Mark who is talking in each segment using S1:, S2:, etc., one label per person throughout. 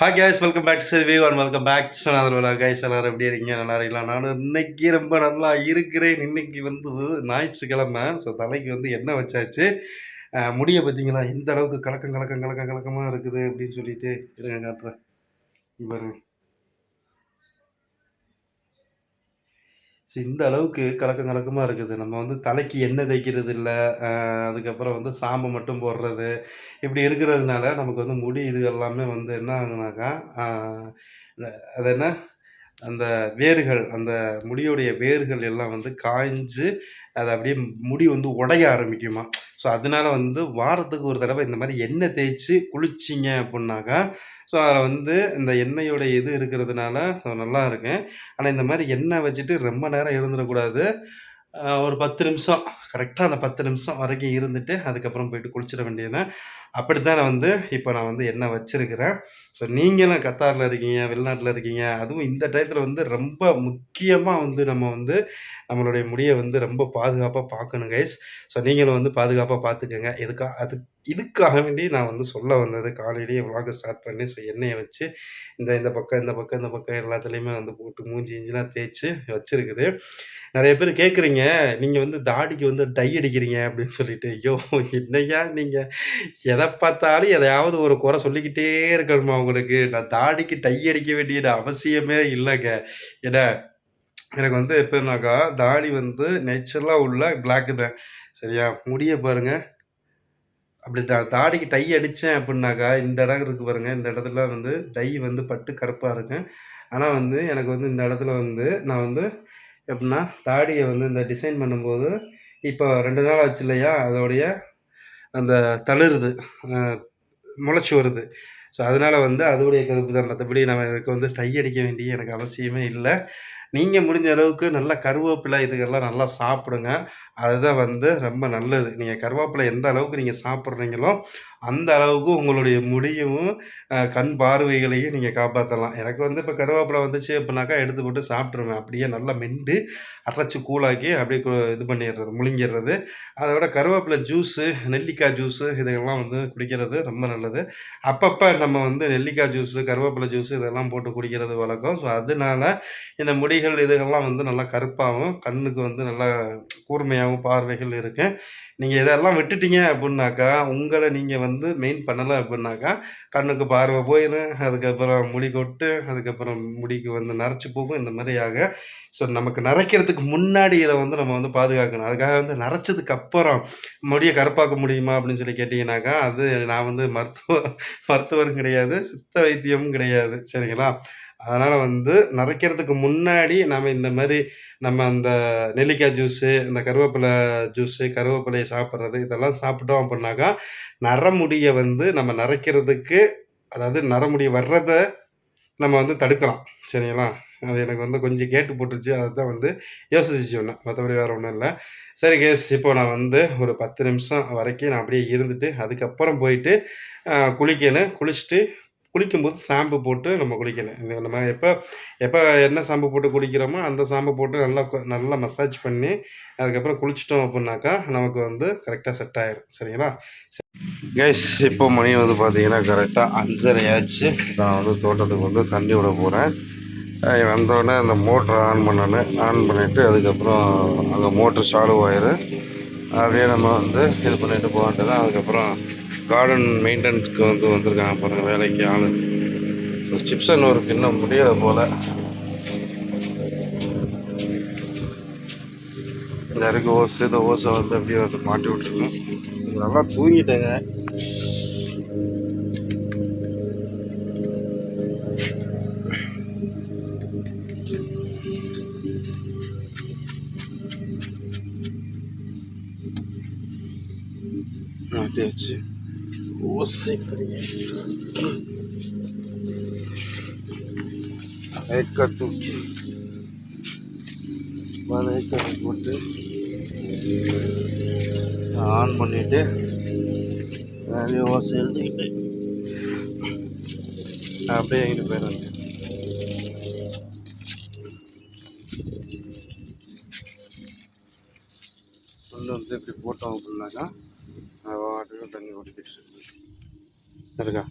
S1: Hi guys welcome back to சேவி and welcome back to other guys எல்லாரும் எப்படி இருக்கீங்க? நல்லா இருக்கலாம் நானும் இன்னைக்கு ரொம்ப நல்லா இருக்கிறேன். இன்னைக்கு வந்து ஞாயிற்றுக்கிழமை. ஸோ தலைக்கு வந்து எண்ணெய் வச்சாச்சு. முடிய முடியை பார்த்தீங்களா? இந்த அளவுக்கு கலக்கம் கலக்கம் கலக்கம் கலக்கமாக இருக்குது அப்படின்னு சொல்லிட்டு இருங்க காட்டுறேன். பாருங்க. ஸோ இந்த அளவுக்கு கலக்கம் கலக்கமாக இருக்குது. நம்ம வந்து தலைக்கு எண்ணெய் தேய்க்கிறது இல்லை அதுக்கப்புறம் வந்து சாம்பு மட்டும் போடுறது இப்படி இருக்கிறதுனால நமக்கு வந்து முடி இது எல்லாமே வந்து என்ன ஆகுனாக்கா அது என்ன? அந்த வேர்கள் அந்த முடியோடைய வேர்கள் எல்லாம் வந்து காய்ஞ்சு அது அப்படியே முடி வந்து உடைய ஆரம்பிக்குமா. ஸோ அதனால வந்து வாரத்துக்கு ஒரு தடவை இந்த மாதிரி எண்ணெய் தேய்ச்சி குளிச்சிங்க அப்படின்னாக்கா ஸோ அதில் வந்து இந்த எண்ணெயோடைய இது இருக்கிறதுனால ஸோ நல்லா இருக்கும் ஆனால் இந்த மாதிரி எண்ணெய் வச்சுட்டு ரொம்ப நேரம் இருந்துடக்கூடாது ஒரு பத்து நிமிஷம். கரெக்டாக அந்த பத்து நிமிஷம் வரைக்கும் இருந்துட்டு அதுக்கப்புறம் போயிட்டு குளிச்சிட வேண்டியதுதான். அப்படித்தான் நான் வந்து இப்போ நான் வந்து எண்ணெய் வச்சுருக்கிறேன். ஸோ நீங்களும் கத்தாரில் இருக்கீங்க வெளிநாட்டில் இருக்கீங்க அதுவும் இந்த டயத்தில் வந்து ரொம்ப முக்கியமாக வந்து நம்ம வந்து நம்மளுடைய முடியை வந்து ரொம்ப பாதுகாப்பாக பார்க்கணும் கைஸ் ஸோ நீங்களும் வந்து பாதுகாப்பாக பார்த்துக்கோங்க. எதுக்காக அது இதுக்காக வேண்டி நான் வந்து சொல்ல வந்தது காலையிலேயே விலாக ஸ்டார்ட் பண்ணி ஸோ எண்ணெயை வச்சு இந்த இந்த பக்கம் இந்த பக்கம் இந்த பக்கம் எல்லாத்துலேயுமே வந்து போட்டு மூஞ்சி இஞ்சிலாம் தேய்ச்சி வச்சிருக்குது. நிறைய பேர் கேட்குறீங்க நீங்கள் வந்து தாடிக்கு வந்து டை அடிக்கிறீங்க அப்படின்னு சொல்லிட்டு. ஐயோ என்னையா நீங்கள் எதை பார்த்தாலும் எதையாவது ஒரு குறை சொல்லிக்கிட்டே இருக்கணுமா உங்களுக்கு? நான் தாடிக்கு டை அடிக்க வேண்டியது அவசியமே இல்லைங்க. ஏன்னா எனக்கு வந்து எப்படின்னாக்கா தாடி வந்து நேச்சுரலாக உள்ள பிளாக்கு தான். சரியா? முடிய பாருங்கள் அப்படி நான் தாடிக்கு டை அடித்தேன் அப்படின்னாக்கா இந்த இடம் இருக்கு பாருங்கள் இந்த இடத்துல வந்து டை வந்து பட்டு கருப்பாக இருக்கும். ஆனால் வந்து எனக்கு வந்து இந்த இடத்துல வந்து நான் வந்து எப்படின்னா தாடியை வந்து இந்த டிசைன் பண்ணும்போது இப்போ ரெண்டு நாள் ஆச்சு இல்லையா அதோடைய அந்த தளிருது முளைச்சி வருது. ஸோ அதனால் வந்து அதோடைய கருப்பு தான். மற்றபடி நம்ம எனக்கு வந்து டை அடிக்க வேண்டிய எனக்கு அவசியமே இல்லை. நீங்கள் முடிஞ்ச அளவுக்கு நல்லா கருவேப்பிலை இதுக்கெல்லாம் நல்லா சாப்பிடுங்க. அதுதான் வந்து ரொம்ப நல்லது. நீங்கள் கருவேப்பிலை எந்த அளவுக்கு நீங்கள் சாப்பிட்றீங்களோ அந்த அளவுக்கு உங்களுடைய முடியும் கண் பார்வைகளையும் நீங்கள் காப்பாற்றலாம் எனக்கு வந்து இப்போ கருவேப்பிலை வந்துச்சு அப்படின்னாக்கா எடுத்து போட்டு சாப்பிட்ருவேன் அப்படியே நல்லா மெண்டு அரைச்சி கூழாக்கி அப்படியே இது பண்ணிடுறது முழுங்கிடுறது. அதை விட கருவேப்பிலை ஜூஸு நெல்லிக்காய் ஜூஸு இதெல்லாம் வந்து குடிக்கிறது ரொம்ப நல்லது. அப்பப்போ நம்ம வந்து நெல்லிக்காய் ஜூஸு கருவேப்பிலை ஜூஸு இதெல்லாம் போட்டு குடிக்கிறது வழக்கம். ஸோ அதனால இந்த முடிகள் இதுகள்லாம் வந்து நல்லா கருப்பாகவும் கண்ணுக்கு வந்து நல்லா கூர்மையாகவும் பார்வைகள் இருக்குது நீங்கள் இதெல்லாம் விட்டுட்டீங்க அப்படின்னாக்கா உங்களை நீங்கள் வந்து மெயின் பண்ணலை அப்படின்னாக்கா கண்ணுக்கு பார்வை போயிடும் அதுக்கப்புறம் முடி கொட்டு அதுக்கப்புறம் முடிக்கு வந்து நரைச்சி போகும். இந்த மாதிரி ஆக ஸோ நமக்கு நரைக்கிறதுக்கு முன்னாடி இதை வந்து நம்ம வந்து பாதுகாக்கணும். அதுக்காக வந்து நரைச்சதுக்கு அப்புறம் முடியை கருப்பாக்க முடியுமா அப்படின்னு சொல்லி கேட்டிங்கனாக்கா அது நான் வந்து மருத்துவ மருத்துவரும் கிடையாது சித்த வைத்தியமும் கிடையாது. சரிங்களா? அதனால் வந்து நரைக்கிறதுக்கு முன்னாடி நம்ம இந்த மாதிரி நம்ம அந்த நெல்லிக்காய் ஜூஸு இந்த கருவேப்பிலை ஜூஸு கருவேப்பிலையை சாப்பிட்றது இதெல்லாம் சாப்பிட்டோம் அப்படின்னாக்கா நரமுடியை வந்து நம்ம நரைக்கிறதுக்கு அதாவது நரமுடி வர்றதை நம்ம வந்து தடுக்கலாம். சரிங்களா? அது எனக்கு வந்து கொஞ்சம் கேட்டு போட்டுருச்சு. அதை தான் வந்து யோசிச்சு ஒன்று மற்றபடி வேறு ஒன்றும் இல்லை. சரி கேஸ் இப்போ நான் வந்து ஒரு பத்து நிமிஷம் வரைக்கும் நான் அப்படியே இருந்துட்டு அதுக்கப்புறம் போயிட்டு குளிக்கணும். குளிச்சுட்டு குளிக்கும்போது ஷாம்பு போட்டு நம்ம குளிக்கலை. நம்ம எப்போ எப்போ என்ன ஷாம்பு போட்டு குளிக்கிறோமோ அந்த ஷாம்பு போட்டு நல்லா நல்லா மசாஜ் பண்ணி அதுக்கப்புறம் குளிச்சிட்டோம் அப்படின்னாக்கா நமக்கு வந்து கரெக்டாக செட் ஆயிடும் சரிங்களா? கைஸ் இப்போ மணி வந்து பார்த்தீங்கன்னா கரெக்டாக அஞ்சரை ஆச்சு. நான் வந்து தோட்டத்துக்கு வந்து தண்ணி விட போகிறேன் வந்தோடனே அந்த மோட்ரு ஆன் பண்ணணும் ஆன் பண்ணிவிட்டு அதுக்கப்புறம் அங்கே மோட்ரு சாலு ஆயிரும் அப்படியே நம்ம வந்து இது பண்ணிட்டு போக வேண்டியதான் அதுக்கப்புறம் கார்டன் மெயின்டெனன்ஸ்க்கு வந்து வந்திருக்காங்க பாருங்கள் வேலைக்கு ஆள். சிப்சன் ஒர்க் இன்னும் முடியலை போல். இந்த இருக்கு ஓஸ் இந்த ஓஸை வந்து அப்படியே வந்து மாட்டி விட்டுருக்கோம். நல்லா தூங்கிட்டேங்க. மாட்டியாச்சு. ஓசை ஏக்க தூக்கி ஏக்க போட்டு ஆன் பண்ணிவிட்டு நிறைய ஓசை எழுதிக்கிட்டு அப்படியே எங்கிட்டு போயிடுறேன் போட்டோம் அப்படின்னாக்கா வாட்டுக்கு தண்ணி ஓட்டிக்கிட்டு இருக்கு இருக்கா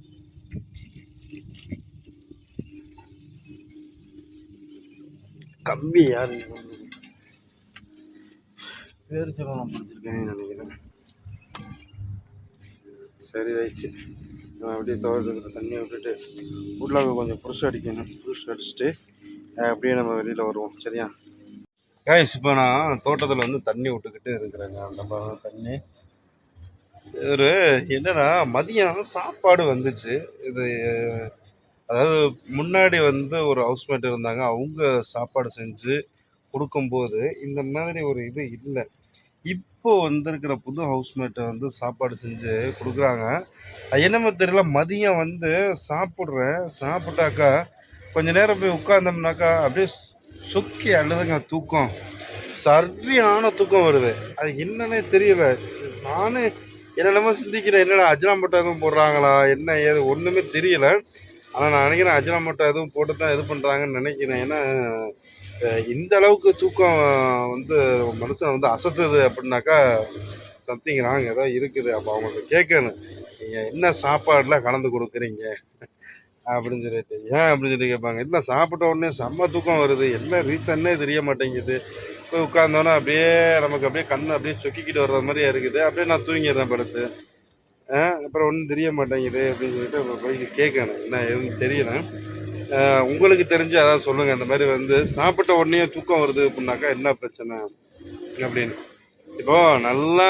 S1: கம்பி யார் பேர் சொல்லலாம் படிச்சிருக்கேன் நினைக்கிறேன். சரி ரைட்டு நான் அப்படியே தோட்டத்துக்கிற தண்ணியை விட்டுட்டு உள்ளாக கொஞ்சம் புருஷ் அடிக்கணும். புருஷ் அடிச்சுட்டு அப்படியே நம்ம வெளியில் வருவோம். சரியா? காய்ஸ் இப்போ நான் தோட்டத்தில் வந்து தண்ணி விட்டுக்கிட்டு இருக்கிறேங்க. நம்ம தண்ணி. ஒரு என்னன்னா மதியம் சாப்பாடு வந்துச்சு. இது அதாவது முன்னாடி வந்து ஒரு ஹவுஸ்மேட் இருந்தாங்க. அவங்க சாப்பாடு செஞ்சு கொடுக்கும்போது இந்த மாதிரி ஒரு இது இல்லை. இப்போ வந்திருக்கிற புது ஹவுஸ்மேட்டை வந்து சாப்பாடு செஞ்சு கொடுக்குறாங்க. அது என்னமோ தெரியல மதியம் வந்து சாப்பிட்றேன். சாப்பிட்டாக்கா கொஞ்ச நேரம் போய் உட்காந்தோம்னாக்கா அப்படியே சுக்கி அழுதுங்க தூக்கம். சரியான தூக்கம் வருது. அது என்னன்னே தெரியல. நானே என்னென்னமோ சிந்திக்கிறேன். என்னடா அஜினாமட்டை எதுவும் போடுறாங்களா? என்ன ஏது? ஒன்றுமே தெரியல. ஆனால் நான் நினைக்கிறேன் அஜினாமட்டை எதுவும் போட்டு தான் இது பண்ணுறாங்கன்னு நினைக்கிறேன். ஏன்னா இந்த அளவுக்கு தூக்கம் வந்து மனுஷன் வந்து அசத்துது அப்படின்னாக்கா சம்திங் ராங் ஏதோ இருக்குது. அப்போ அவங்களுக்கு கேட்கணும். நீங்கள் என்ன சாப்பாடில் கலந்து கொடுக்குறீங்க? அப்படின்னு சொல்லிட்டு ஏன் அப்படின்னு சொல்லி கேட்பாங்க இல்லை சாப்பிட்ட உடனே செம்ம தூக்கம் வருது. என்ன ரீசன்னே தெரிய மாட்டேங்குது. போய் உட்காந்தோன்னே அப்படியே நமக்கு அப்படியே கண் அப்படியே சொக்கிக்கிட்டு வர்ற மாதிரியே இருக்குது. அப்படியே நான் தூங்கிடுறேன் படுத்து. அப்புறம் ஒன்றும் தெரிய மாட்டேங்குது அப்படின்னு சொல்லிட்டு அப்புறம் போய் கேட்கணும். என்ன எதுவும் தெரியல. உங்களுக்கு தெரிஞ்சு அதான் சொல்லுங்கள் இந்த மாதிரி வந்து சாப்பிட்ட உடனே தூக்கம் வருது அப்படின்னாக்கா என்ன பிரச்சனை அப்படின்னு. இப்போ நல்லா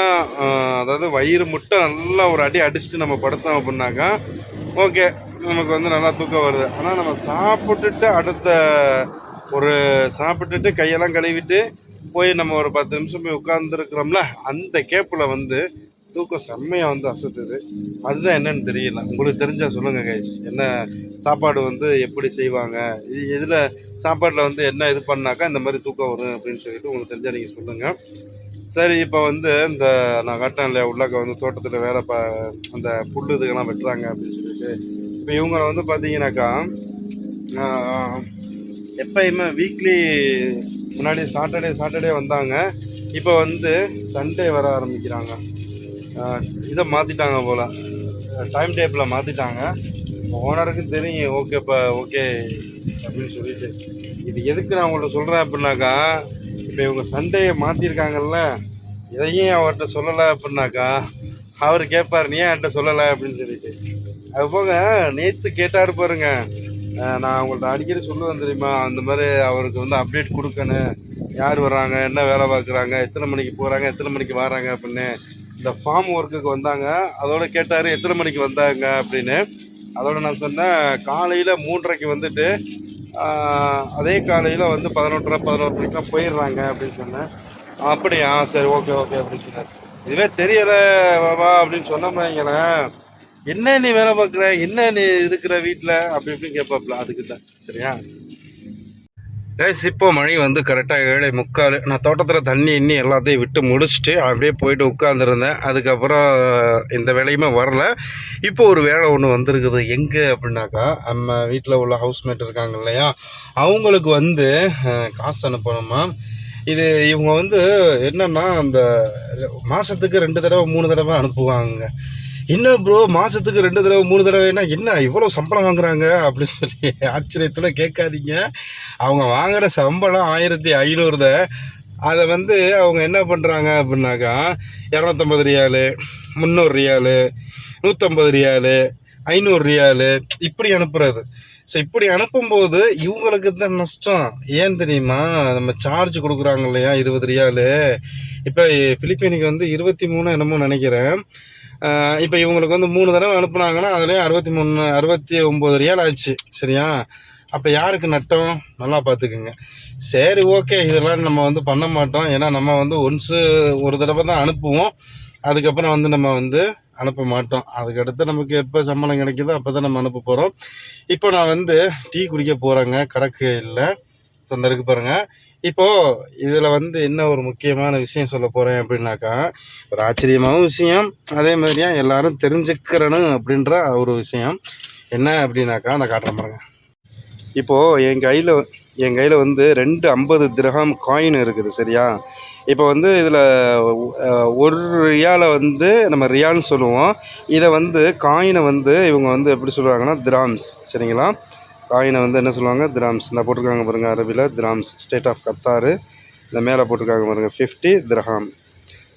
S1: அதாவது வயிறு முட்டை நல்லா ஒரு அடி அடிச்சுட்டு நம்ம படுத்தோம் அப்படின்னாக்கா ஓகே. நமக்கு வந்து நல்லா தூக்கம் வருது. ஆனால் நம்ம சாப்பிட்டுட்டு அடுத்த ஒரு சாப்பிட்டுட்டு கையெல்லாம் கழுவிட்டு போய் நம்ம ஒரு பத்து நிமிஷம் போய் உட்காந்துருக்குறோம்ல அந்த கேப்பில் வந்து தூக்கம் செம்மையாக வந்து அசத்துது. அதுதான் என்னன்னு தெரியல. உங்களுக்கு தெரிஞ்சால் சொல்லுங்கள் கைஸ் என்ன சாப்பாடு வந்து எப்படி செய்வாங்க? இதில் சாப்பாட்டில் வந்து என்ன இது பண்ணாக்கா இந்த மாதிரி தூக்கம் வரும் அப்படின்னு சொல்லிட்டு உங்களுக்கு தெரிஞ்சால் நீங்கள் சொல்லுங்கள் சரி இப்போ வந்து இந்த நான் காட்டேன் இல்லையா உள்ளாக்க வந்து தோட்டத்தில் வேலை ப அந்த புல் இதுக்கெல்லாம் வெட்டுறாங்க அப்படின்னு சொல்லிட்டு இப்போ இவங்களை வந்து பார்த்தீங்கன்னாக்கா எப்பயுமே வீக்லி முன்னாடி சாட்டர்டே சாட்டர்டே வந்தாங்க. இப்போ வந்து சண்டே வர ஆரம்பிக்கிறாங்க. இதை மாற்றிட்டாங்க போல். டைம் டேபிளை மாற்றிட்டாங்க ஓனருக்கு தெரியும் ஓகேப்பா ஓகே அப்படின்னு சொல்லிட்டு. இது எதுக்கு நான் உங்கள்ட்ட சொல்கிறேன் அப்படின்னாக்கா இப்போ இவங்க சண்டையை மாற்றிருக்காங்கல்ல இதையும் அவர்கிட்ட சொல்லலை அப்படின்னாக்கா அவர் கேட்பார் நீ ஏன் என்கிட்ட சொல்லலை அப்படின்னு சொல்லிட்டு. அது போக நேற்று கேட்டார் பாருங்க. நான் உங்கள்ட்ட அடிக்கடி சொல்லுவேன் தெரியுமா அந்த மாதிரி அவருக்கு வந்து அப்டேட் கொடுக்கணும். யார் வர்றாங்க என்ன வேலை பார்க்குறாங்க எத்தனை மணிக்கு போகிறாங்க எத்தனை மணிக்கு வராங்க அப்படின்னு. இந்த ஃபார்ம் ஒர்க்குக்கு வந்தாங்க அதோட கேட்டார் எத்தனை மணிக்கு வந்தாங்க அப்படின்னு. அதோட நான் சொன்னேன் காலையில் மூன்றரைக்கு வந்துட்டு அதே காலையில் வந்து பதினொன்றரை பதினோரு மணிக்கெலாம் போயிடுறாங்க அப்படின்னு சொன்னேன். அப்படியா? சரி ஓகே ஓகே அப்படின்னு சொன்னார். இதுவே தெரியலை வா அப்படின்னு சொன்னோம்னாங்களேன் என்ன நீ வேலை பார்க்குற? என்ன நீ இருக்கிற வீட்டில் அப்படி இப்படின்னு கேட்பாப்ல. அதுக்கு தான். சரியா? கைஸ் இப்போ மணி வந்து கரெக்டாக ஏழை முக்கால். நான் தோட்டத்தில் தண்ணி இன்னி எல்லாத்தையும் விட்டு முடிச்சுட்டு அப்படியே போயிட்டு உட்காந்துருந்தேன் அதுக்கப்புறம் இந்த வேலையுமே வரல. இப்போ ஒரு வேலை ஒன்று வந்திருக்குது. எங்கே அப்படின்னாக்கா நம்ம வீட்டில் உள்ள ஹவுஸ்மேட் இருக்காங்க இல்லையா? அவங்களுக்கு வந்து காசு அனுப்பணுமா இது இவங்க வந்து என்னென்னா அந்த மாதத்துக்கு ரெண்டு தடவை மூணு தடவை அனுப்புவாங்க. என்ன ப்ரோ மாதத்துக்கு ரெண்டு தடவை மூணு தடவைனா என்ன இவ்வளோ சம்பளம் வாங்குறாங்க? அப்படின்னு சொல்லி ஆச்சரியத்தோட கேட்காதீங்க. அவங்க வாங்குற சம்பளம் ஆயிரத்தி ஐநூறு தான். அதை வந்து அவங்க என்ன பண்ணுறாங்க அப்படின்னாக்கா இரநூத்தம்பது ரியாலு முந்நூறு ரியாலு நூற்றம்பது ரியாலு ஐநூறு ரியாலு இப்படி அனுப்புறது. ஸோ இப்படி அனுப்பும்போது இவங்களுக்கு தான் நஷ்டம். ஏன் தெரியுமா? நம்ம சார்ஜ் கொடுக்குறாங்க இல்லையா இருபது ரியாலு? இப்போ ஃபிலிப்பைனுக்கு வந்து இருபத்தி மூணு என்னமோ நினைக்கிறேன். இப்போ இவங்களுக்கு வந்து மூணு தடவை அனுப்புனாங்கன்னா அதுலேயும் அறுபத்தி மூணு அறுபத்தி ஒம்பது ரியால் ஆச்சு சரியா? அப்போ யாருக்கு நட்டம்? நல்லா பார்த்துக்குங்க சரி ஓகே. இதெல்லாம் நம்ம வந்து பண்ண மாட்டோம். ஏன்னா நம்ம வந்து ஒன்ஸு ஒரு தடவை தான் அனுப்புவோம். அதுக்கப்புறம் வந்து நம்ம வந்து அனுப்ப மாட்டோம். அதுக்கடுத்து நமக்கு எப்போ சம்பளம் கிடைக்குதோ அப்போ தான் நம்ம அனுப்ப போகிறோம் இப்போ நான் வந்து டீ குடிக்க போகிறேங்க கணக்கு இல்லை. சொந்த இருக்கு பாருங்கள் இப்போது இதில் வந்து என்ன ஒரு முக்கியமான விஷயம் சொல்ல போகிறேன் அப்படின்னாக்கா ஒரு ஆச்சரியமான விஷயம் அதே மாதிரியா எல்லாரும் தெரிஞ்சுக்கிறணும் அப்படின்ற ஒரு விஷயம். என்ன அப்படின்னாக்கா அந்த காட்டுற பாருங்க. இப்போது என் கையில் என் கையில் வந்து ரெண்டு ஐம்பது திரகம் காயின் இருக்குது சரியா? இப்போ வந்து இதில் ஒரு ரியாலை வந்து நம்ம ரியால்னு சொல்லுவோம். இதை வந்து காயினை வந்து இவங்க வந்து எப்படி சொல்கிறாங்கன்னா திராம்ஸ் சரிங்களா? காயினை வந்து என்ன சொல்லுவாங்க? திராம்ஸ். இந்த போட்டிருக்காங்க பாருங்கள் அரபியில் திராம்ஸ் ஸ்டேட் ஆஃப் கத்தாரு இந்த மேலே போட்டிருக்காங்க பாருங்கள் ஃபிஃப்டி திரஹாம்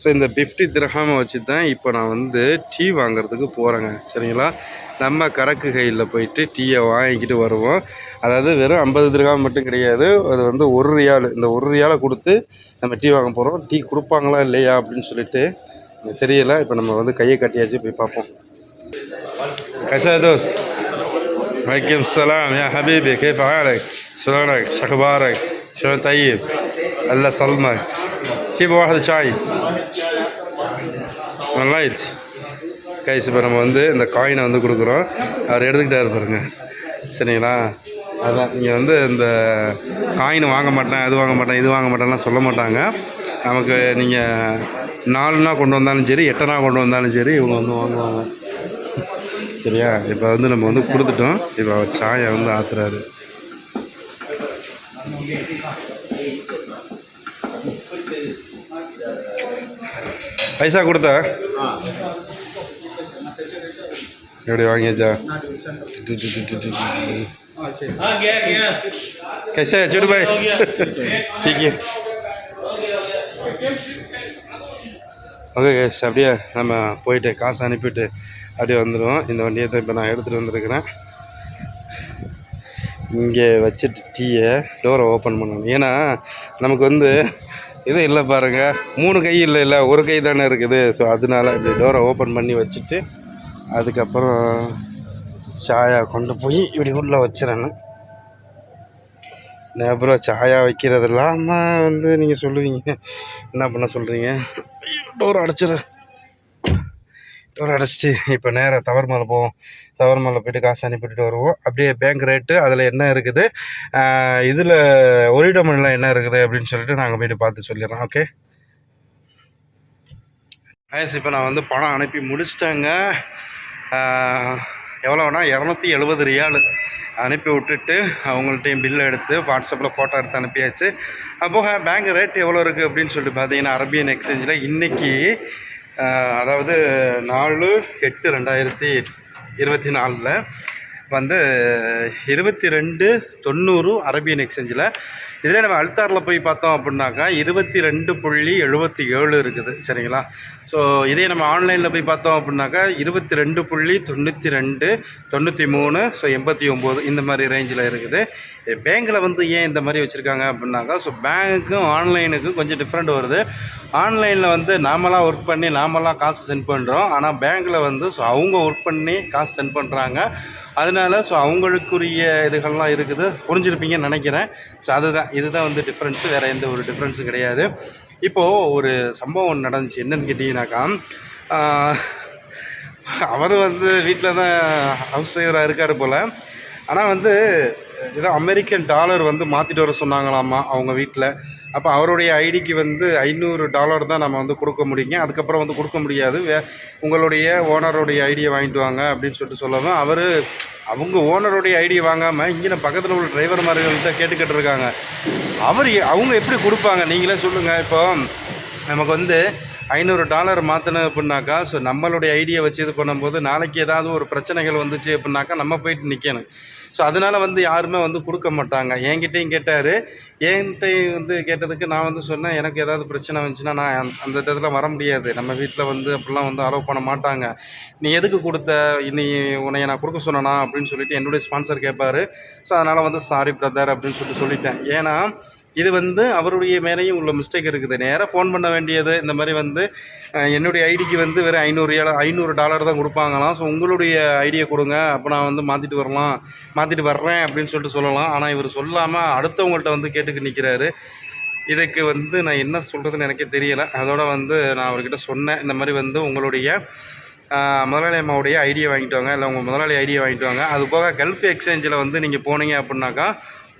S1: ஸோ இந்த ஃபிஃப்டி திரஹாமை வச்சு தான் இப்போ நான் வந்து டீ வாங்குறதுக்கு போகிறேங்க சரிங்களா? நம்ம கரக்கு கையில் போயிட்டு டீயை வாங்கிக்கிட்டு வருவோம். அதாவது வெறும் ஐம்பது திரகாம் மட்டும் கிடையாது. அது வந்து ஒரு ரியாலு. இந்த ஒரு ரியாலை கொடுத்து நம்ம டீ வாங்க போகிறோம் டீ கொடுப்பாங்களா இல்லையா அப்படின்னு சொல்லிட்டு தெரியலை. இப்போ நம்ம வந்து கையை கட்டியாச்சு போய் பார்ப்போம். கசா தோஸ். عليكم السلام يا حبيبي. كيف حالك؟ شلونك؟ شخبارك شلون طيب؟ الله سلمك جيب واحد شاي. ரைட் கைஸ் இப்போ நம்ம வந்து இந்த காயினை வந்து கொடுக்குறோம். அவர் எடுத்துக்கிட்டார் இருப்பாருங்க சரிங்களா? அதான் நீங்கள் வந்து இந்த காயின் வாங்க மாட்டேன் அது வாங்க மாட்டேன் இது வாங்க மாட்டேன்லாம் சொல்ல மாட்டாங்க. நமக்கு நீங்கள் நாலுனா கொண்டு வந்தாலும் சரி எட்டனா கொண்டு வந்தாலும் சரி இவங்க வந்து வாங்குவாங்க. சரியா இப்போ வந்து நம்ம வந்து கொடுத்துட்டோம் இப்போ அவர் சாயை வந்து ஆத்துறாரு பைசா கொடுத்தா எப்படி வாங்கியாச்சா
S2: हाँ गया गया
S1: कैसे है छोटू भाई
S2: हो गया
S1: ठीक है ஓகே கேஸ் அப்படியே நம்ம போயிட்டு காசு அனுப்பிட்டு அப்படியே வந்துடுவோம் இந்த வண்டியை தான் இப்போ நான் எடுத்துகிட்டு வந்திருக்கிறேன். இங்கே வச்சுட்டு டீயை டோரை ஓப்பன் பண்ணணும். ஏன்னா நமக்கு வந்து இது இல்லை பாருங்கள் மூணு கை இல்லை இல்லை ஒரு கை தானே இருக்குது. ஸோ அதனால இப்படி டோரை ஓப்பன் பண்ணி வச்சுட்டு அதுக்கப்புறம் சாயா கொண்டு போய் இப்படி உள்ளே வச்சிடணும். அப்புறம் சாயா வைக்கிறதெல்லாம் இல்லாமல் வந்து நீங்கள் சொல்லுவீங்க. என்ன பண்ண சொல்கிறீங்க டோர் அடைச்சிடுறேன். டோர் அடைச்சிட்டு இப்போ நேராக தவறு போவோம் தவறுமலை போயிட்டு காசு அனுப்பிட்டு வருவோம். அப்படியே பேங்க் ரேட்டு அதில் என்ன இருக்குது? இதில் ஒரிடமெல்லாம் என்ன இருக்குது அப்படின்னு சொல்லிட்டு நாங்கள் போயிட்டு பார்த்து சொல்லிடுறோம். ஓகே ஆயிடுச்சு இப்போ நான் வந்து பணம் அனுப்பி முடிச்சிட்டேங்க. எவ்வளோனா இரநூத்தி எழுபது ரியாலு அனுப்பி விட்டுட்டு அவங்கள்ட்டையும் பில்லை எடுத்து வாட்ஸ்அப்பில் ஃபோட்டோ எடுத்து அனுப்பியாச்சு. அப்போ பேங்க் ரேட் எவ்வளோ இருக்குது அப்படின்னு சொல்லிட்டு பார்த்தீங்கன்னா அரபியன் எக்ஸ்சேஞ்சில் இன்றைக்கி அதாவது நாலு எட்டு ரெண்டாயிரத்தி இருபத்தி நாலில் வந்து இருபத்தி ரெண்டு தொண்ணூறு அரபியன் எக்ஸ்சேஞ்சில் இதில் நம்ம அல்தாரில் போய் பார்த்தோம் அப்படின்னாக்கா இருபத்தி ரெண்டு புள்ளி எழுபத்தி ஏழு இருக்குது. சரிங்களா? ஸோ இதே நம்ம ஆன்லைனில் போய் பார்த்தோம் அப்படின்னாக்கா இருபத்தி ரெண்டு புள்ளி தொண்ணூற்றி ரெண்டு தொண்ணூற்றி மூணு ஸோ எண்பத்தி ஒம்பது இந்த மாதிரி ரேஞ்சில் இருக்குது. பேங்க்கில் வந்து ஏன் இந்த மாதிரி வச்சுருக்காங்க அப்படின்னாக்கா ஸோ பேங்க்குக்கும் ஆன்லைனுக்கும் கொஞ்சம் டிஃப்ரெண்ட் வருது. ஆன்லைனில் வந்து நாமளாக ஒர்க் பண்ணி நாமளாக காசு சென்ட் பண்ணுறோம் ஆனால் பேங்க்கில் வந்து ஸோ அவங்க ஒர்க் பண்ணி காசு சென்ட் பண்ணுறாங்க அதனால ஸோ அவங்களுக்குரிய இதுகள்லாம் இருக்குது. புரிஞ்சிருப்பீங்கன்னு நினைக்கிறேன். ஸோ அதுதான் இதுதான் வந்து டிஃப்ரென்ஸு வேறு எந்த ஒரு டிஃப்ரென்ஸும் கிடையாது. இப்போது ஒரு சம்பவம் ஒன்று நடந்துச்சு. என்னன்னு கேட்டிங்கனாக்கா அவர் வந்து வீட்டில் தான் ஹவுஸ் டிரைவராக இருக்கார் போல். ஆனால் வந்து ஏதோ அமெரிக்கன் டாலர் வந்து மாற்றிட்டு வர சொன்னாங்களாமா அவங்க வீட்டில் அப்போ அவருடைய ஐடிக்கு வந்து ஐநூறு டாலர் தான் நம்ம வந்து கொடுக்க முடியுங்க. அதுக்கப்புறம் வந்து கொடுக்க முடியாது. வே உங்களுடைய ஓனருடைய ஐடியை வாங்கிட்டு வாங்க அப்படின்னு சொல்லிட்டு சொல்லவும் அவர் அவங்க ஓனருடைய ஐடியை வாங்காமல் இங்கே பக்கத்தில் உள்ள டிரைவர் மாதிரிகள்கிட்ட கேட்டுக்கிட்டு இருக்காங்க. அவர் அவங்க எப்படி கொடுப்பாங்க? நீங்களே சொல்லுங்கள் இப்போ நமக்கு வந்து ஐநூறு டாலர் மாற்றணும் அப்படின்னாக்கா ஸோ நம்மளுடைய ஐடியா வச்சு இது பண்ணும்போது நாளைக்கு ஏதாவது ஒரு பிரச்சனைகள் வந்துச்சு அப்படின்னாக்கா நம்ம போயிட்டு நிற்கணும் ஸோ அதனால் வந்து யாருமே வந்து கொடுக்க மாட்டாங்க. என்கிட்டையும் கேட்டார். என்கிட்டையும் வந்து கேட்டதுக்கு நான் வந்து சொன்னேன் எனக்கு ஏதாவது பிரச்சனை வந்துச்சுன்னா நான் அந்த- இடத்துல வர முடியாது. நம்ம வீட்டில் வந்து அப்படிலாம் வந்து அலோவ் பண்ண மாட்டாங்க. நீ எதுக்கு கொடுத்த? நீ உன்னை நான் கொடுக்க சொன்னனா? அப்படின்னு சொல்லிட்டு என்னுடைய ஸ்பான்சர் கேட்பார் ஸோ அதனால் வந்து சாரி பிரதர் அப்படின்னு சொல்லிட்டு சொல்லிட்டேன். ஏன்னா இது வந்து அவருடைய மேலேயும் உள்ள மிஸ்டேக் இருக்குது. நேராக ஃபோன் பண்ண வேண்டியது. இந்த மாதிரி வந்து என்னுடைய ஐடிக்கு வந்து வெறும் ஐநூறு ஐநூறு டாலர் தான் கொடுப்பாங்களாம். ஸோ உங்களுடைய ஐடியை கொடுங்க. அப்போ நான் வந்து மாற்றிட்டு வரலாம். மாற்றிட்டு வர்றேன் அப்படின்னு சொல்லிட்டு சொல்லலாம். ஆனால் இவர் சொல்லாமல் அடுத்தவங்கள்ட்ட வந்து கேட்டுக்கு நிற்கிறாரு இதுக்கு வந்து நான் என்ன சொல்கிறதுன்னு எனக்கே தெரியலை. அதோட வந்து நான் அவர்கிட்ட சொன்னேன். இந்த மாதிரி வந்து உங்களுடைய முதலாளி அம்மாவுடைய ஐடியை வாங்கிட்டு வாங்க. இல்லை உங்கள் முதலாளி ஐடியை வாங்கிட்டு வாங்க. அது போக கல்ஃப் எக்ஸ்சேஞ்சில் வந்து நீங்கள் போனீங்க அப்படின்னாக்கா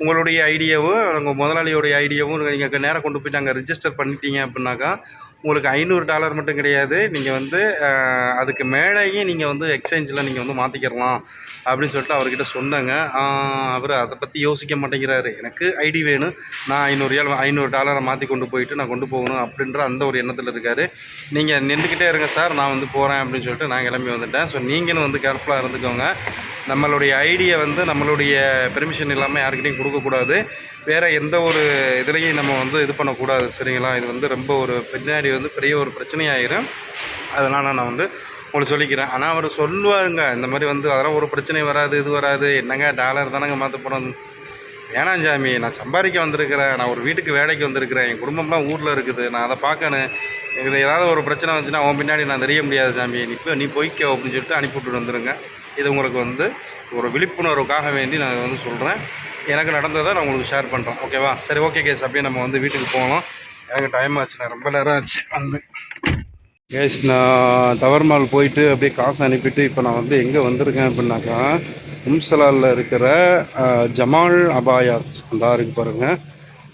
S1: உங்களுடைய ஐடியாவும் உங்கள் முதலாளியோடைய ஐடியாவும் நீங்கள் நேராக கொண்டு போய் அங்கே ரிஜிஸ்டர் பண்ணிட்டீங்க அப்படின்னாக்கா உங்களுக்கு ஐநூறு டாலர் மட்டும் கிடையாது. நீங்கள் வந்து அதுக்கு மேலேயும் நீங்கள் வந்து எக்ஸ்சேஞ்சில் நீங்கள் வந்து மாற்றிக்கிறலாம் அப்படின்னு சொல்லிட்டு அவர்கிட்ட சொன்னாங்க. அவர் அதை பற்றி யோசிக்க மாட்டேங்கிறாரு. எனக்கு ஐடி வேணும். நான் ஐநூறு ஏழு ஐநூறு டாலரை மாற்றி கொண்டு போயிட்டு நான் கொண்டு போகணும் அப்படின்ற அந்த ஒரு எண்ணத்தில் இருக்கார். நீங்கள் நின்றுக்கிட்டே இருங்க சார். நான் வந்து போகிறேன் அப்படின்னு சொல்லிட்டு நான் கிளம்பி வந்துட்டேன். ஸோ நீங்களும் வந்து கேர்ஃபுல்லாக இருந்துக்கோங்க. நம்மளுடைய ஐடியை வந்து நம்மளுடைய பெர்மிஷன் இல்லாமல் யாருக்கிட்டையும் கொடுக்கக்கூடாது. வேறு எந்த ஒரு இதுலேயும் நம்ம வந்து இது பண்ணக்கூடாது சரிங்களா? இது வந்து ரொம்ப ஒரு பின்னாடி வந்து பெரிய ஒரு பிரச்சனையாயிரும். அதனால் நான் வந்து உங்களுக்கு சொல்லிக்கிறேன். ஆனால் அவர் சொல்லுவாருங்க இந்த மாதிரி வந்து அதெல்லாம் ஒரு பிரச்சனை வராது இது வராது என்னங்க டாலர் தானங்க மாற்ற போகிறோம் வேணாம் சாமி நான் சம்பாதிக்க வந்திருக்கிறேன் நான் ஒரு வீட்டுக்கு வேலைக்கு வந்திருக்கிறேன் என் குடும்பம்லாம் ஊரில் இருக்குது நான் அதை பார்க்கணும். இது ஏதாவது ஒரு பிரச்சனை வந்துச்சுன்னா உன் பின்னாடி நான் தெரிய முடியாது சாமி. நீ போய் நீ போய்க்கோ அப்படின்னு சொல்லிட்டு அனுப்பிவிட்டு விட்டுட்டு வந்துருங்க. இது உங்களுக்கு வந்து ஒரு விழிப்புணர்வுக்காக வேண்டி நான் வந்து சொல்கிறேன் எனக்கு நடந்ததை நான் உங்களுக்கு ஷேர் பண்ணுறேன் ஓகேவா சரி ஓகே கேஸ் அப்படியே நம்ம வந்து வீட்டுக்கு போகலாம். எனக்கு டைம் ஆச்சு. நான் ரொம்ப நேரம் ஆச்சு வந்து. கேஸ் நான் தவர்மால் போயிட்டு அப்படியே காசு அனுப்பிட்டு இப்போ நான் வந்து எங்கே வந்திருக்கேன் அப்படின்னாக்கா உம்சலாலில் இருக்கிற ஜமால் அபாயாத் அந்த இருக்கு பாருங்கள்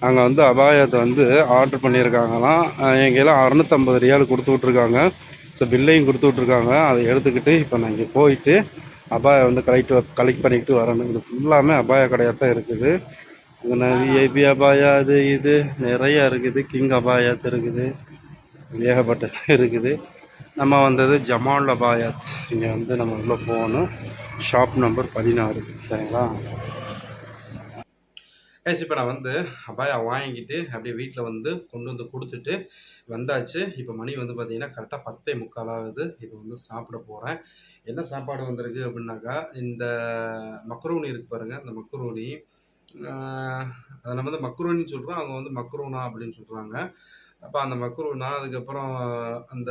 S1: அங்கே வந்து அபாயத்தை வந்து ஆர்டர் பண்ணியிருக்காங்களாம். அஹ், அறநூற்றம்பது ரியால் கொடுத்து விட்ருக்காங்க ஸோ பில்லையும் கொடுத்து விட்ருக்காங்க அதை எடுத்துக்கிட்டு இப்போ நான் இங்கே போயிட்டு அபாயா வந்து கலெக்ட் கலெக்ட் பண்ணிக்கிட்டு வரணும். இது ஃபுல்லாமே அபாய கடையாக தான் இருக்குது விஐபி அபாயா அது இது நிறையா இருக்குது. கிங் அபாயாத் இருக்குது. ஏகப்பட்டது இருக்குது. நம்ம வந்தது ஜமால் அபாயாத் இங்கே வந்து நம்ம உள்ளே போகணும். ஷாப் நம்பர் பதினாறு சரிங்களா? ஏசி இப்போ நான் வந்து அபாயா வாங்கிக்கிட்டு அப்படியே வீட்டில் வந்து கொண்டு வந்து கொடுத்துட்டு வந்தாச்சு. இப்போ மணி வந்து பார்த்தீங்கன்னா கரெக்டாக பத்தே முக்கால் ஆகுது. இது வந்து சாப்பிட போகிறேன் என்ன சாப்பாடு வந்திருக்கு அப்படின்னாக்கா இந்த மக்ரூனி இருக்கு பாருங்கள் இந்த மக்ரூனி. அதை நம்ம வந்து மக்ரூனின்னு சொல்கிறோம் அவங்க வந்து மக்ரூனா அப்படின்னு சொல்கிறாங்க அப்போ அந்த மக்ரூனா அதுக்கப்புறம் அந்த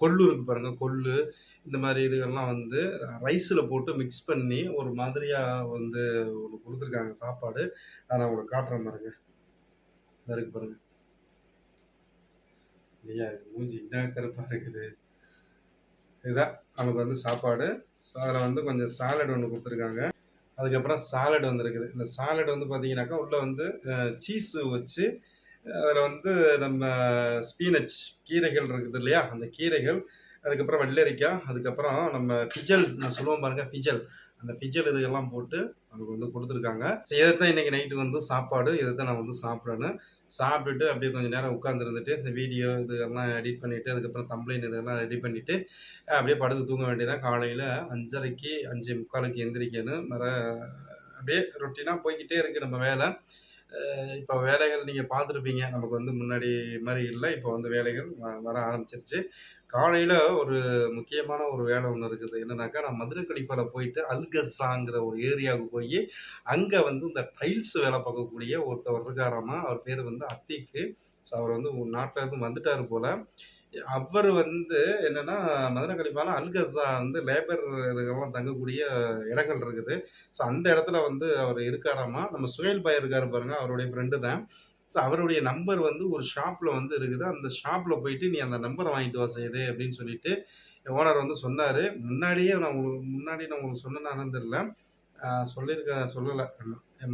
S1: கொள்ளு இருக்கு பாருங்கள் கொள்ளு. இந்த மாதிரி இதுகள்லாம் வந்து ரைஸில் போட்டு மிக்ஸ் பண்ணி ஒரு மாதிரியாக வந்து ஒரு கொடுத்துருக்காங்க சாப்பாடு. அதை நான் உங்களுக்கு காட்டுறேன் பாருங்க. இருக்கு பாருங்க. இல்லையா? இது மூஞ்சி என்ன கருப்பாக இருக்குது. இதுதான். நமக்கு வந்து சாப்பாடு. ஸோ அதில் வந்து கொஞ்சம் சாலட் ஒன்று கொடுத்துருக்காங்க. அதுக்கப்புறம் சாலட் வந்துருக்குது. இந்த சாலட் வந்து பார்த்தீங்கன்னாக்கா உள்ளே வந்து சீஸு வச்சு அதில் வந்து நம்ம ஸ்பீனச் கீரைகள் இருக்குது இல்லையா? அந்த கீரைகள் அதுக்கப்புறம் வெள்ளரிக்காய் அதுக்கப்புறம் நம்ம ஃபிஜல் நான் சொல்லுவோம் பாருங்க ஃபிஜல் அந்த ஃபிஜல் இதுகெல்லாம் போட்டு நமக்கு வந்து கொடுத்துருக்காங்க. ஸோ இதை தான் இன்றைக்கி நைட்டு வந்து சாப்பாடு இதை தான் நான் வந்து சாப்பிடணும். சாப்பிட்டுட்டு அப்படியே கொஞ்சம் நேரம் உட்காந்துருந்துட்டு இந்த வீடியோ இதெல்லாம் எடிட் பண்ணிவிட்டு அதுக்கப்புறம் கம்ப்ளைண்ட் இதெல்லாம் ரெடி பண்ணிவிட்டு அப்படியே படுத்து தூங்க வேண்டியதான் காலையில் அஞ்சரைக்கு அஞ்சு முக்காலுக்கு எந்திரிக்கணும். வர அப்படியே ரொட்டீனாக போய்க்கிட்டே இருக்குது நம்ம வேலை. இப்போ வேலைகள் நீங்கள் பார்த்துருப்பீங்க. நமக்கு வந்து முன்னாடி மாதிரி இல்லை. இப்போ வந்து வேலைகள் வ- வர ஆரம்பிச்சிருச்சு. காலையில் ஒரு முக்கியமான ஒரு வேலை ஒன்று இருக்குது. என்னன்னாக்கா நான் மதுரை கலிப்பாவில் போயிட்டு அல்கஸாங்கிற ஒரு ஏரியாவுக்கு போய் அங்கே வந்து இந்த டைல்ஸ் வேலை பார்க்கக்கூடிய ஒருத்தவர் இருக்காராமா அவர் பேர் வந்து அத்திக்கு. ஸோ அவர் வந்து நாட்டில் இருந்து வந்துட்டார் போல். அவர் வந்து என்னன்னா மதுரை கலிப்பால அல்கஸா வந்து லேபர் இதுக்கெல்லாம் தங்கக்கூடிய இடங்கள் இருக்குது. ஸோ அந்த இடத்துல வந்து அவர் இருக்காராமா நம்ம சுயல் பாய் இருக்காரு பாருங்க அவருடைய ஃப்ரெண்டு தான். ஸோ அவருடைய நம்பர் வந்து ஒரு ஷாப்பில் வந்து இருக்குது. அந்த ஷாப்பில் போயிட்டு நீ அந்த நம்பரை வாங்கிட்டு வா செய்யுது அப்படின்னு சொல்லிட்டு ஓனர் வந்து சொன்னார். முன்னாடியே நான் உங்களுக்கு முன்னாடி நான் உங்களுக்கு சொன்னேன்னு தெரியல. சொல்லியிருக்க சொல்லலை.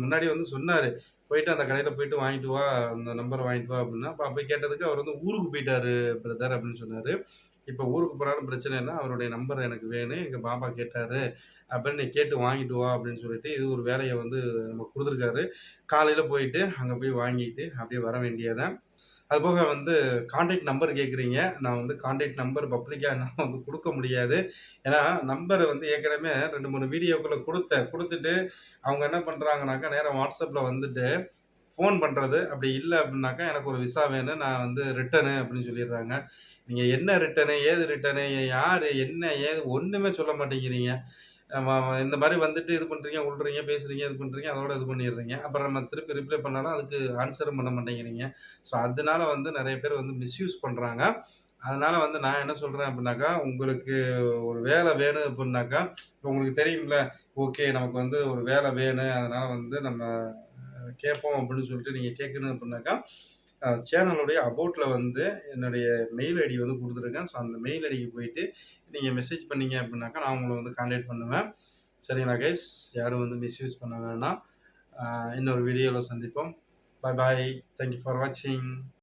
S1: முன்னாடி வந்து சொன்னார். போயிட்டு அந்த கடையில் போயிட்டு வாங்கிட்டு வா. அந்த நம்பரை வாங்கிட்டு வா அப்படின்னா அப்போ போய் கேட்டதுக்கு அவர் வந்து ஊருக்கு போயிட்டாரு பிரதர் அப்படின்னு சொன்னார். இப்போ ஊருக்கு போகிறாலும் பிரச்சனை இல்லை அவருடைய நம்பர் எனக்கு வேணும். எங்கள் பாபா கேட்டார். அப்படின்னு நீ கேட்டு வாங்கிட்டு வா அப்படின்னு சொல்லிட்டு இது ஒரு வேலையை வந்து நம்ம கொடுத்துருக்காரு. காலையில் போயிட்டு அங்கே போய் வாங்கிட்டு அப்படியே வர வேண்டியதான் அது போக வந்து கான்டாக்ட் நம்பர் கேட்குறீங்க நான் வந்து காண்டாக்ட் நம்பர் பப்ளிக்காக என்னால் வந்து கொடுக்க முடியாது. ஏன்னா நம்பர் வந்து ஏற்கனவே ரெண்டு மூணு வீடியோக்குள்ளே கொடுத்தேன். கொடுத்துட்டு அவங்க என்ன பண்ணுறாங்கனாக்கா நேராக வாட்ஸ்அப்பில் வந்துட்டு ஃபோன் பண்ணுறது அப்படி இல்லை அப்படின்னாக்கா எனக்கு ஒரு விசா வேணும். நான் வந்து ரிட்டனு அப்படின்னு சொல்லிடுறாங்க. நீங்கள் என்ன ரிட்டனு ஏது ரிட்டனு யார் என்ன ஏது ஒன்றுமே சொல்ல மாட்டேங்கிறீங்க. இந்த மாதிரி வந்துட்டு இது பண்ணுறீங்க விட்றீங்க பேசுகிறீங்க இது பண்ணுறீங்க அதோட இது பண்ணிடுறீங்க. அப்புறம் நம்ம திருப்பி ரிப்ளை பண்ணாலும் அதுக்கு ஆன்சரும் பண்ண மாட்டேங்கிறீங்க. ஸோ அதனால வந்து நிறைய பேர் வந்து மிஸ்யூஸ் பண்ணுறாங்க அதனால வந்து நான் என்ன சொல்கிறேன் அப்படின்னாக்கா உங்களுக்கு ஒரு வேலை வேணும் அப்படின்னாக்கா இப்போ உங்களுக்கு தெரியும்ல ஓகே நமக்கு வந்து ஒரு வேலை வேணும் அதனால வந்து நம்ம கேட்போம் அப்படின்னு சொல்லிட்டு நீங்கள் கேட்கணும் அப்படின்னாக்கா சேனலுடைய அபவுட்டில் வந்து என்னுடைய மெயில் ஐடி வந்து கொடுத்துருக்கேன். ஸோ அந்த மெயில் ஐடிக்கு போயிட்டு நீங்கள் மெசேஜ் பண்ணீங்க அப்படின்னாக்கா நான் உங்களை வந்து கான்டாக்ட் பண்ணுவேன். சரிங்களா கைஸ் யாரும் வந்து மிஸ்யூஸ் பண்ண வேண்டாம் இன்னொரு வீடியோவில் சந்திப்போம். பாய் பாய் தேங்க்யூ ஃபார் வாட்சிங்